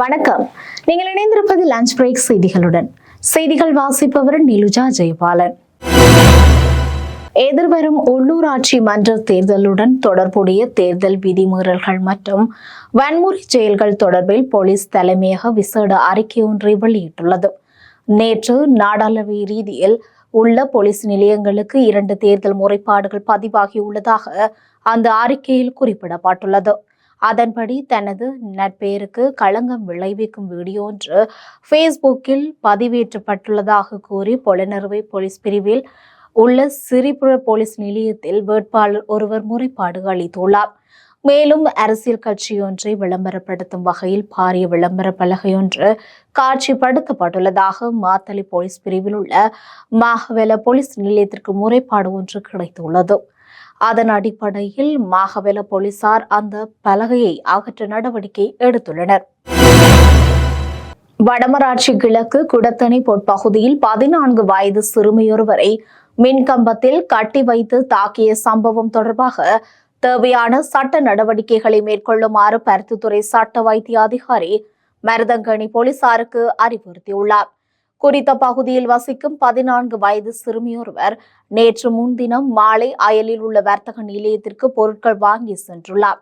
வணக்கம். நீங்கள் இணைந்திருப்பது லஞ்ச் பிரேக் செய்திகளுடன். செய்திகள் வாசிப்பவர் நிலுஜா ஜெயபாலன். எதிர்வரும் உள்ளூராட்சி மன்ற தேர்தலுடன் தொடர்புடைய தேர்தல் விதிமீறல்கள் மற்றும் வன்முறை செயல்கள் தொடர்பில் போலீஸ் தலைமையக விசேட அறிக்கை ஒன்றை வெளியிட்டுள்ளது. நேற்று நாடாளுமன்ற ரீதியில் உள்ள போலீஸ் நிலையங்களுக்கு இரண்டு தேர்தல் முறைப்பாடுகள் பதிவாகியுள்ளதாக அந்த அறிக்கையில் குறிப்பிடப்பட்டுள்ளது. அதன்படி தனது நட்பேருக்கு களங்கம் விளைவிக்கும் வீடியோ ஒன்று ஃபேஸ்புக்கில் பதிவேற்றப்பட்டுள்ளதாக கூறி பொலனறுவை போலீஸ் பிரிவில் உள்ள சிரிப்புர போலீஸ் நிலையத்தில் வேட்பாளர் ஒருவர் முறைப்பாடு அளித்துள்ளார். மேலும் அரசியல் கட்சியொன்றை விளம்பரப்படுத்தும் வகையில் பாரிய விளம்பர பலகையொன்று காட்சிப்படுத்தப்பட்டுள்ளதாக மாத்தளை போலீஸ் பிரிவில் உள்ள மாகவெல போலீஸ் நிலையத்திற்கு முறைப்பாடு ஒன்று கிடைத்துள்ளது. அதன் அடிப்படையில் மாகவெல போலீசார் அந்த பலகையை அகற்ற நடவடிக்கை எடுத்துள்ளனர். வடமராட்சி கிழக்கு குடத்தணி பொற்பகுதியில் பதினான்கு வயது சிறுமியொருவரை மின்கம்பத்தில் கட்டி வைத்து தாக்கிய சம்பவம் தொடர்பாக தேவையான சட்ட நடவடிக்கைகளை மேற்கொள்ளுமாறு பருத்தித்துறை சட்ட வைத்திய அதிகாரி மருதங்கணி போலீசாருக்கு அறிவுறுத்தியுள்ளார். குறித்த பகுதியில் வசிக்கும் பதினான்கு வயது சிறுமியொருவர் நேற்று முன்தினம் மாலை அயலில் உள்ள வர்த்தக நிலையத்திற்கு பொருட்கள் வாங்கி சென்றுள்ளார்.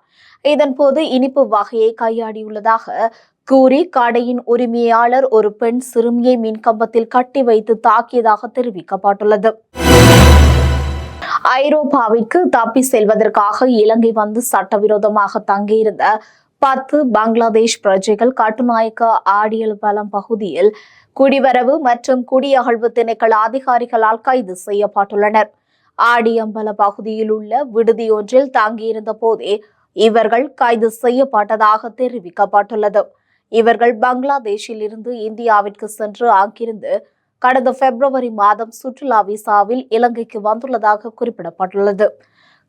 இதன்போது இனிப்பு வகையை கையாடியுள்ளதாக கூறி கடையின் உரிமையாளர் ஒரு பெண் சிறுமியை மின்கம்பத்தில் கட்டி வைத்து தாக்கியதாக தெரிவிக்கப்பட்டுள்ளது. ஐரோப்பாவிற்கு தப்பி செல்வதற்காக இலங்கை வந்து சட்டவிரோதமாக தங்கியிருந்த பத்து பங்களாதேஷ் பிரஜைகள் கட்டுநாயக்க ஆடியல் பலம் பகுதியில் குடிவரவு மற்றும் குடியகழ்வு திணைக்கள அதிகாரிகளால் கைது செய்யப்பட்டுள்ளனர். ஆடியம்பல பகுதியில் உள்ள விடுதியொன்றில் தங்கியிருந்த போதே இவர்கள் கைது செய்யப்பட்டதாக தெரிவிக்கப்பட்டுள்ளது. இவர்கள் பங்களாதேஷில் இருந்து இந்தியாவிற்கு சென்று அங்கிருந்து கடந்த பிப்ரவரி மாதம் சுற்றுலா விசாவில் இலங்கைக்கு வந்துள்ளதாக குறிப்பிடப்பட்டுள்ளது.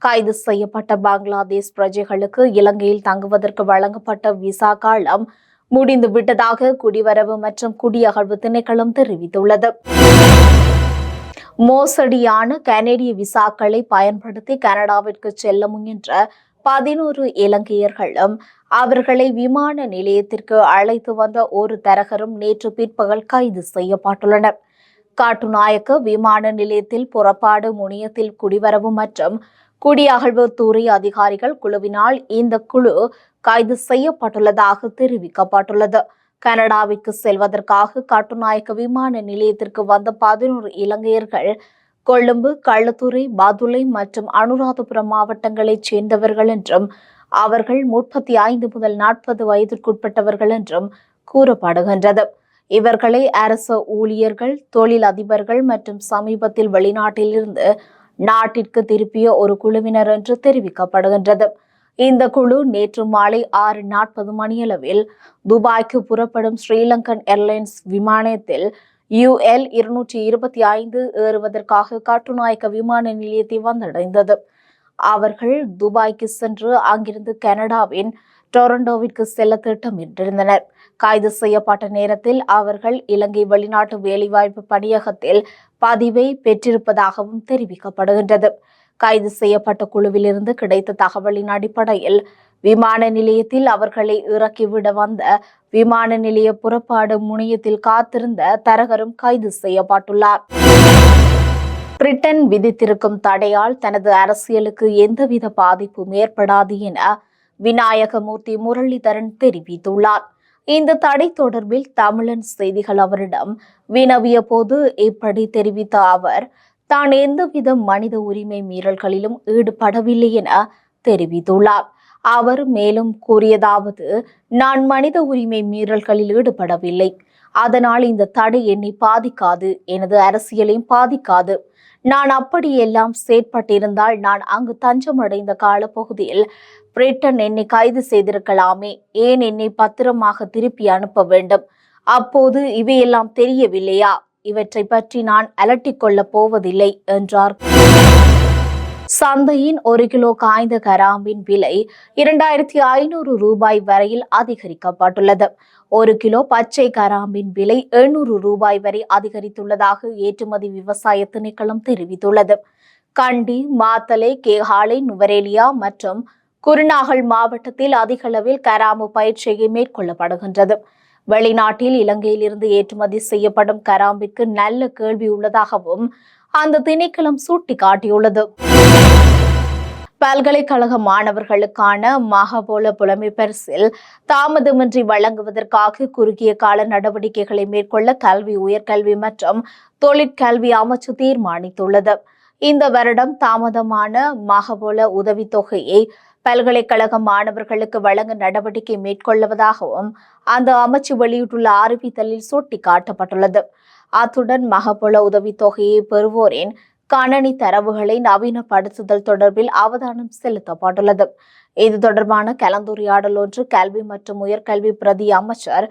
கைது செய்யப்பட்ட பங்களாதேஷ் பிரஜைகளுக்கு இலங்கையில் தங்குவதற்கு வழங்கப்பட்ட விசா காலம் முடிந்து விட்டதாக குடிவரவு மற்றும் குடியகழ்வு திணைக்களம் தெரிவித்துள்ளது. மோசடியான கனேடிய விசாக்களை பயன்படுத்தி கனடாவிற்கு செல்ல முயன்ற பதினோரு இலங்கையர்களும் அவர்களை விமான நிலையத்திற்கு அழைத்து வந்த ஒரு தரகரும் நேற்று பிற்பகல் கைது செய்யப்பட்டுள்ளனர். காட்டுநாயக்க விமான நிலையத்தில் புறப்பாடு முனையத்தில் குடிவரவு மற்றும் குடியகழ்வுத்துறை அதிகாரிகள் குழுவினால் இந்த குழு கைது செய்யப்பட்டுள்ளதாக தெரிவிக்கப்பட்டுள்ளது. கனடாவிற்கு செல்வதற்காக கட்டுநாயக்க விமான நிலையத்திற்கு வந்த பதினோரு இலங்கையர்கள் கொழும்பு கள்ளத்துறை பதுளை மற்றும் அனுராதபுரம் மாவட்டங்களைச் சேர்ந்தவர்கள் என்றும் அவர்கள் முப்பத்தி ஐந்து முதல் நாற்பது வயதிற்குட்பட்டவர்கள் என்றும் கூறப்படுகின்றது. இவர்களை அரசு ஊழியர்கள் தொழில் அதிபர்கள் மற்றும் சமீபத்தில் வெளிநாட்டிலிருந்து நாட்டிற்கு திருப்பிய ஒரு குழுவினர் என்று தெரிவிக்கப்படுகின்றது. இந்த குழு நேற்று மாலை ஆறு நாற்பது மணியளவில் துபாய்க்கு புறப்படும் ஸ்ரீலங்கன் ஏர்லைன்ஸ் விமானத்தில் யுஎல் இருநூற்றி இருபத்தி ஐந்து ஏறுவதற்காக காட்டுநாயக்க விமான நிலையத்தை வந்தடைந்தது. அவர்கள் துபாய்க்கு சென்று அங்கிருந்து கனடாவின் டொரண்டோவிற்கு செல்ல திட்டமிட்டிருந்தனர். கைது செய்யப்பட்ட நேரத்தில் அவர்கள் இலங்கை வெளிநாட்டு வேலைவாய்ப்பு பணியகத்தில் பதிவை பெற்றிருப்பதாகவும் தெரிவிக்கப்படுகின்றது. கைது செய்யப்பட்ட குழுவிலிருந்து கிடைத்த தகவலின் அடிப்படையில் விமான நிலையத்தில் அவர்களை இறக்கிவிட வந்த விமான நிலைய புறப்பாடு முனையத்தில் காத்திருந்த தரகரும் கைது செய்யப்பட்டுள்ளார். பிரிட்டன் விதித்திருக்கும் தடையால் தனது அரசியலுக்கு எந்தவித பாதிப்பும் ஏற்படாது என விநாயகமூர்த்தி முரளிதரன் தெரிவித்துள்ளார். இந்த தடை தொடர்பில் தமிழன் செய்திகள் அவரிடம். வினவிய போது இப்படி தெரிவித்த அவர் தான் எந்தவித மனித உரிமை மீறல்களிலும் ஈடுபடவில்லை என தெரிவித்துள்ளார். அவர் மேலும் கூறியதாவது நான் மனித உரிமை மீறல்களில் ஈடுபடவில்லை. அதனால் இந்த தடை என்னை பாதிக்காது எனது அரசியலையும் பாதிக்காது. நான் அப்படியெல்லாம் செயற்பட்டிருந்தால் நான் அங்கு தஞ்சமடைந்த காலப்பகுதியில் பிரிட்டன் என்னை கைது செய்திருக்கலாமே. ஏன் என்னை பத்திரமாக திருப்பி அனுப்ப வேண்டும்? அப்போது இவையெல்லாம் தெரியவில்லையா? இவற்றை பற்றி நான் அலட்டிக் கொள்ளப் போவதில்லை என்றார். சந்தையின் ஒரு கிலோ காய்ந்த கராம்பின் விலை இரண்டாயிரத்தி ஐநூறு ரூபாய் வரையில் அதிகரிக்கப்பட்டுள்ளது. ஒரு கிலோ பச்சை கராம்பின் விலை எழுநூறு ரூபாய் வரை அதிகரித்துள்ளதாக ஏற்றுமதி விவசாய திணைக்களம் தெரிவித்துள்ளது. கண்டி மாத்தலை கேஹாலை நுவரேலியா மற்றும் குருநாகல் மாவட்டத்தில் அதிக அளவில் கராம்பு பயிற்சியை மேற்கொள்ளப்படுகின்றது. வெளிநாட்டில் இலங்கையிலிருந்து ஏற்றுமதி செய்யப்படும் கராம்பிற்கு நல்ல கேள்வி உள்ளதாகவும் அந்த திணைக்களம் சுட்டிக்காட்டியுள்ளது. பல்கலைக்கழக மாணவர்களுக்கான மகபோல புலமை பரிசில் தாமதமின்றி வழங்குவதற்காக குறுகிய கால நடவடிக்கைகளை மேற்கொள்ள கல்வி உயர்கல்வி மற்றும் தொழிற்கல்வி அமைச்சு தீர்மானித்துள்ளது. இந்த வருடம் தாமதமான மகபோல உதவித்தொகையை பல்கலைக்கழக மாணவர்களுக்கு வழங்க நடவடிக்கை மேற்கொள்வதாகவும் அந்த அமைச்சு வெளியிட்டுள்ள அறிவித்தலில் சுட்டிக்காட்டப்பட்டுள்ளது. அத்துடன் மகபோல உதவித்தொகையை பெறுவோரின் கணனி தரவுகளை நவீனப்படுத்துதல் தொடர்பில் அவதானம் செலுத்தப்பட்டுள்ளது. இது தொடர்பான கலந்துரையாடல் ஒன்று கல்வி மற்றும் உயர்கல்வி பிரதி அமைச்சர்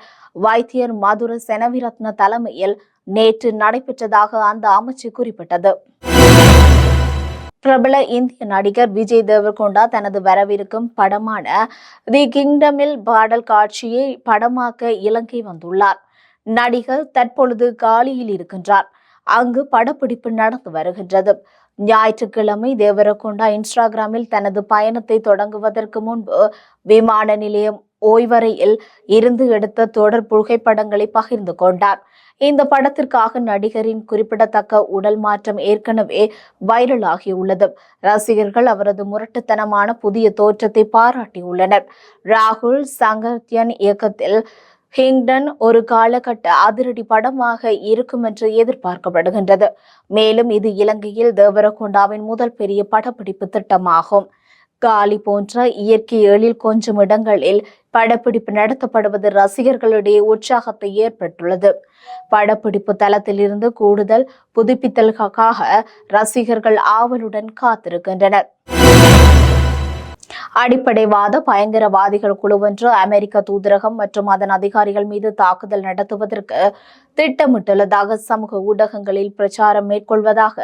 வைத்தியர் மதுர செனவிரத்ன தலைமையில் நேற்று நடைபெற்றதாக அந்த அமைச்சு குறிப்பிட்டது. பிரபல இந்திய நடிகர் விஜய் தேவர்கொண்டா தனது வரவிருக்கும் படமான தி கிங்டமில் பாடல் காட்சியை படமாக்க இலங்கை வந்துள்ளார். நடிகர் தற்பொழுது காலியில் இருக்கின்றார். அங்கு படப்பிடிப்பு நடந்து வருகின்றது. ஞாயிற்றுக்கிழமை தேவரகொண்டா இன்ஸ்டாகிராமில் தனது பயணத்தை தொடங்குவதற்கு முன்பு விமான நிலையம் ஓய்வறையில் இருந்து எடுத்த தொடர் புகைப்படங்களை பகிர்ந்து கொண்டார். இந்த படத்திற்காக நடிகரின் குறிப்பிடத்தக்க உடல் மாற்றம் ஏற்கனவே வைரலாகியுள்ளது. ரசிகர்கள் அவரது முரட்டுத்தனமான புதிய தோற்றத்தை பாராட்டியுள்ளனர். ராகுல் சங்கர்த்தியன் இயக்கத்தில் ஹிங்டன் ஒரு காலகட்ட அதிரடி படமாக இருக்கும் என்று எதிர்பார்க்கப்படுகின்றது. மேலும் இது இலங்கையில் தேவரகொண்டாவின் முதல் பெரிய படப்பிடிப்பு திட்டமாகும். காலி போன்ற இயற்கை எழில் கொஞ்சம் இடங்களில் படப்பிடிப்பு நடத்தப்படுவது ரசிகர்களிடையே உற்சாகத்தை ஏற்பட்டுள்ளது. படப்பிடிப்பு தளத்திலிருந்து கூடுதல் புதுப்பித்தலுக்காக ரசிகர்கள் ஆவலுடன் காத்திருக்கின்றனர். அடிப்படைவாத பயங்கரவாதிகள் குழுவொன்று அமெரிக்க தூதரகம் மற்றும் அதன் அதிகாரிகள் மீது தாக்குதல் நடத்துவதற்கு திட்டமிட்டுள்ளதாக சமூக ஊடகங்களில் பிரச்சாரம் மேற்கொள்வதாக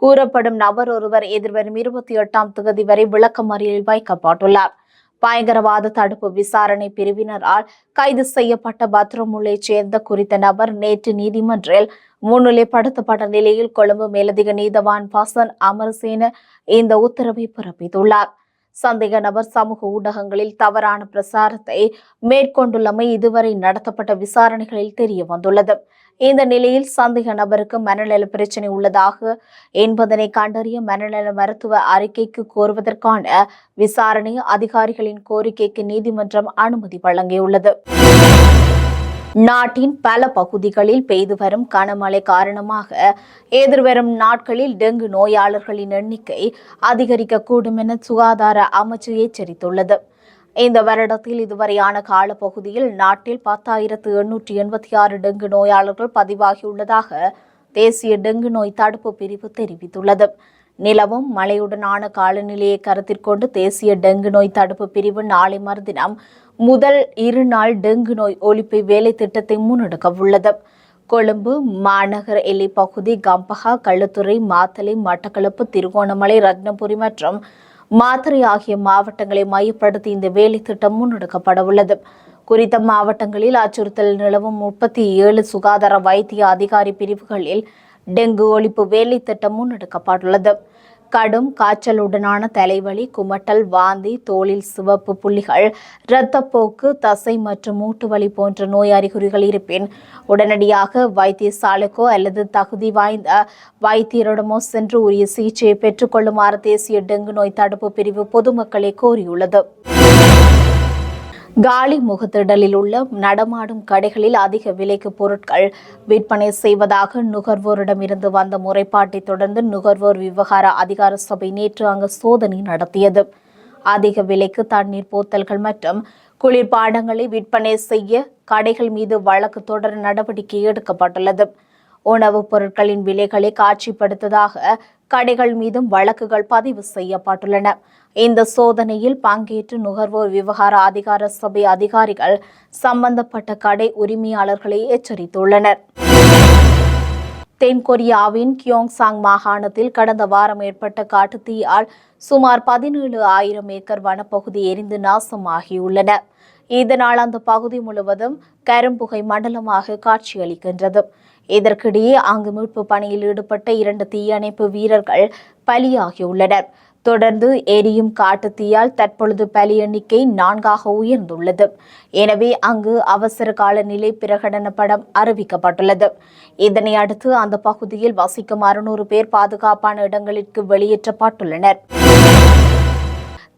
கூறப்படும் நபர் ஒருவர் எதிர்வரும் இருபத்தி எட்டாம் தேதி வரை விளக்கமறியலில் வைக்கப்பட்டுள்ளார். பயங்கரவாத தடுப்பு விசாரணை பிரிவினரால் கைது செய்யப்பட்ட பத்ரமுல்லைச் சேர்ந்த குறித்த நபர் நேற்று நீதிமன்றில் முன்னிலைப்படுத்தப்பட்ட நிலையில் கொழும்பு மேலதிக நீதவான் பசன் அமரசேன இந்த உத்தரவை பிறப்பித்துள்ளார். சந்தேக நபர் சமூக ஊடகங்களில் தவறான பிரசாரத்தை மேற்கொண்டுள்ளமை இதுவரை நடத்தப்பட்ட விசாரணைகளில் தெரிய வந்துள்ளது. இந்த நிலையில் சந்தேக நபருக்கு மனநல பிரச்சனை உள்ளதாக என்பதனை கண்டறிய மனநல மருத்துவ அறிக்கைக்கு கோருவதற்கான விசாரணை அதிகாரிகளின் கோரிக்கைக்கு நீதிமன்றம் அனுமதி வழங்கியுள்ளது. நாட்டின் பல பகுதிகளில் பெய்து வரும் கனமழை காரணமாக எதிர்வரும் நாட்களில் டெங்கு நோயாளர்களின் எண்ணிக்கை அதிகரிக்கக்கூடும் என சுகாதார அமைச்சு எச்சரித்துள்ளது. இந்த வருடத்தில் இதுவரையான காலப்பகுதியில் நாட்டில் பத்தாயிரத்து எண்ணூற்றி எண்பத்தி ஆறு டெங்கு நோயாளர்கள் பதிவாகியுள்ளதாக தேசிய டெங்கு நோய் தடுப்பு பிரிவு தெரிவித்துள்ளது. நிலவும் மழையுடனான காலநிலையை கருத்தில் கொண்டு தேசிய டெங்கு நோய் தடுப்பு பிரிவு நாளை மறுதினம் முதல் இரு நாள் டெங்கு நோய் ஒழிப்பு வேலை திட்டத்தை முன்னெடுக்க உள்ளது. கொழும்பு மாநகர எல்லை பகுதி கம்பஹா கள்ளத்துறை மாத்தளை மட்டக்களப்பு திருகோணமலை ரத்னபுரி மற்றும் மாத்தறை ஆகிய மாவட்டங்களை மையப்படுத்தி இந்த வேலை திட்டம் முன்னெடுக்கப்பட உள்ளது. குறித்த மாவட்டங்களில் அச்சுறுத்தல் நிலவும் முப்பத்தி ஏழு சுகாதார வைத்திய அதிகாரி பிரிவுகளில் டெங்கு ஒழிப்பு வேலை திட்டம் முன்னெடுக்கப்பட்டுள்ளது. கடும் காய்ச்சலுடனான தலைவலி குமட்டல் வாந்தி தோளில் சிவப்பு புள்ளிகள் இரத்தப்போக்கு தசை மற்றும் மூட்டு வலி போன்ற நோய் அறிகுறிகள் இருப்பின் உடனடியாக வைத்தியசாலைக்கோ அல்லது தகுதி வாய்ந்த வைத்தியரிடமோ சென்று உரிய சிகிச்சையை பெற்றுக்கொள்ளுமாறு தேசிய டெங்கு நோய் தடுப்பு பிரிவு பொதுமக்களை கோரியுள்ளது. காலி முகத்திடலில் உள்ள நடமாடும் கடைகளில் அதிக விலைக்கு பொருட்கள் விற்பனை செய்வதாக நுகர்வோரிடமிருந்து வந்த முறைப்பாட்டை தொடர்ந்து நுகர்வோர் விவகார அதிகார சபை நேற்று அங்கு சோதனை நடத்தியது. அதிக விலைக்கு தண்ணீர் போத்தல்கள் மற்றும் குளிர்பானங்களை விற்பனை செய்ய கடைகள் மீது வழக்கு தொடர நடவடிக்கை எடுக்கப்பட்டுள்ளது. உணவுப் பொருட்களின் விலைகளை காட்சிப்படுத்ததாக கடைகள் மீதும் வழக்குகள் பதிவு செய்யப்பட்டுள்ளன. இந்த சோதனையில் பங்கேற்று நுகர்வோர் விவகார அதிகார சபை அதிகாரிகள் சம்பந்தப்பட்ட கடை உரிமையாளர்களை எச்சரித்துள்ளனர். தென்கொரியாவின் கியோங்சாங் மாகாணத்தில் கடந்த வாரம் ஏற்பட்ட காட்டுத்தீயால் சுமார் பதினேழு ஆயிரம் ஏக்கர் வனப்பகுதி எரிந்து நாசமாகியுள்ளன. இதனால் அந்த பகுதி முழுவதும் கரும்புகை மண்டலமாக காட்சியளிக்கின்றது. இதற்கிடையே அங்கு மீட்பு பணியில் ஈடுபட்ட இரண்டு தீயணைப்பு வீரர்கள் பலியாகியுள்ளனர். தொடர்ந்து எரியும் காட்டு தீயால் தற்பொழுது பலி எண்ணிக்கை நான்காக உயர்ந்துள்ளது. எனவே அங்கு அவசர கால நிலை பிரகடன படம் அறிவிக்கப்பட்டுள்ளது. இதனை அடுத்து அந்த பகுதியில் வசிக்கும் அறுநூறு பேர் பாதுகாப்பான இடங்களிற்கு வெளியேற்றப்பட்டுள்ளனர்.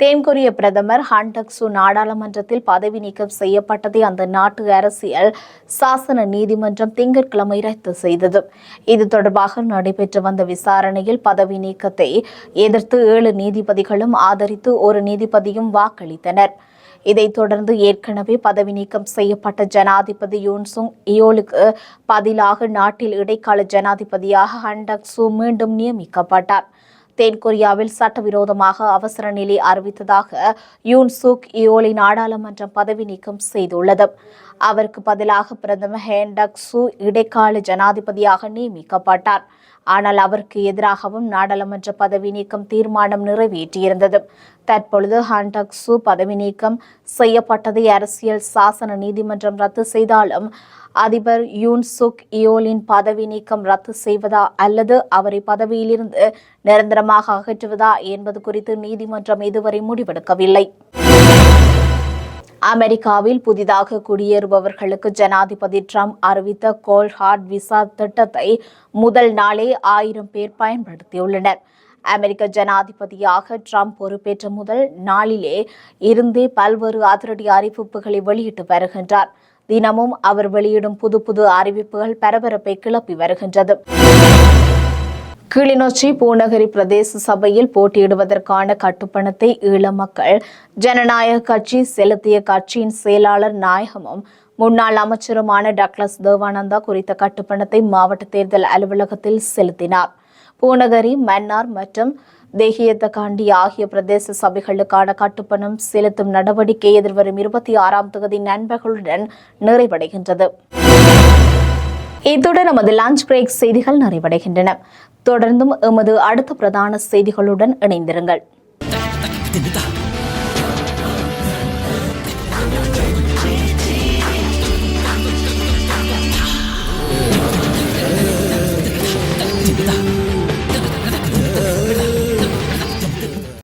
தென்கொரிய பிரதமர் ஹான்டக்சு நாடாளுமன்றத்தில் பதவி நீக்கம் செய்யப்பட்டதை அந்த நாட்டு அரசியல் சாசன நீதிமன்றம் திங்கட்கிழமை ரத்து செய்தது. இது தொடர்பாக நடைபெற்று வந்த விசாரணையில் பதவி நீக்கத்தை எதிர்த்து ஏழு நீதிபதிகளும் ஆதரித்து ஒரு நீதிபதியும் வாக்களித்தனர். இதைத் தொடர்ந்து ஏற்கனவே பதவி நீக்கம் செய்யப்பட்ட ஜனாதிபதி யூன்சுங் இயோலுக்கு பதிலாக நாட்டில் இடைக்கால ஜனாதிபதியாக ஹண்டக்சு மீண்டும் நியமிக்கப்பட்டார். தென்கொரியாவில் சட்டவிரோதமாக அவசர நிலை அறிவித்ததாக யூன் சுக் இயோலி நாடாளுமன்றம் பதவி நீக்கம் செய்துள்ளது. அவருக்கு பதிலாக பிரதமர் ஹேண்டக் சு இடைக்கால ஜனாதிபதியாக நியமிக்கப்பட்டார். ஆனால் அவருக்கு எதிராகவும் நாடாளுமன்ற பதவி நீக்கம் தீர்மானம் நிறைவேற்றியிருந்தது. தற்பொழுது ஹண்டக் சு பதவி நீக்கம் செய்யப்பட்டதை அரசியல் சாசன நீதிமன்றம் ரத்து செய்தாலும் அதிபர் யூன் சுக் இயோலின் பதவி நீக்கம் ரத்து செய்வதா அல்லது அவரை பதவியிலிருந்து நிரந்தரமாக அகற்றுவதா என்பது குறித்து நீதிமன்றம் இதுவரை முடிவெடுக்கவில்லை. அமெரிக்காவில் புதிதாக குடியேறுபவர்களுக்கு ஜனாதிபதி ட்ரம்ப் அறிவித்த கோல்ஹார்ட் விசா திட்டத்தை முதல் நாளே ஆயிரம் பேர் பயன்படுத்தியுள்ளனர். அமெரிக்க ஜனாதிபதியாக ட்ரம்ப் பொறுப்பேற்ற முதல் நாளிலே இருந்தே பல்வேறு அதிரடி அறிவிப்புகளை வெளியிட்டு வருகின்றார். தினமும் அவர் வெளியிடும் புது புது அறிவிப்புகள் பரபரப்பை கிளப்பி வருகின்றது. கிளிநொச்சி பூநகரி பிரதேச சபையில் போட்டியிடுவதற்கான கட்டுப்பணத்தை ஈழ மக்கள் ஜனநாயக கட்சி செலுத்திய கட்சியின் செயலாளர் நாயகமும் முன்னாள் அமைச்சருமான டக்ளஸ் தேவானந்தா குறித்த கட்டுப்பணத்தை மாவட்ட தேர்தல் அலுவலகத்தில் செலுத்தினார். பூநகரி மன்னார் மற்றும் தேகியத்தகாண்டி ஆகிய பிரதேச சபைகளுக்கான கட்டுப்பணம் செலுத்தும் நடவடிக்கை எதிர்வரும் இருபத்தி ஆறாம் தொகுதி நண்பர்களுடன் நிறைவடைகின்றது. இத்துடன் நமது லஞ்ச் பிரேக் செய்திகள் நிறைவடைகின்றன. தொடர்ந்தும் எமது அடுத்த பிரதான செய்திகளுடன் இணைந்திருங்கள்.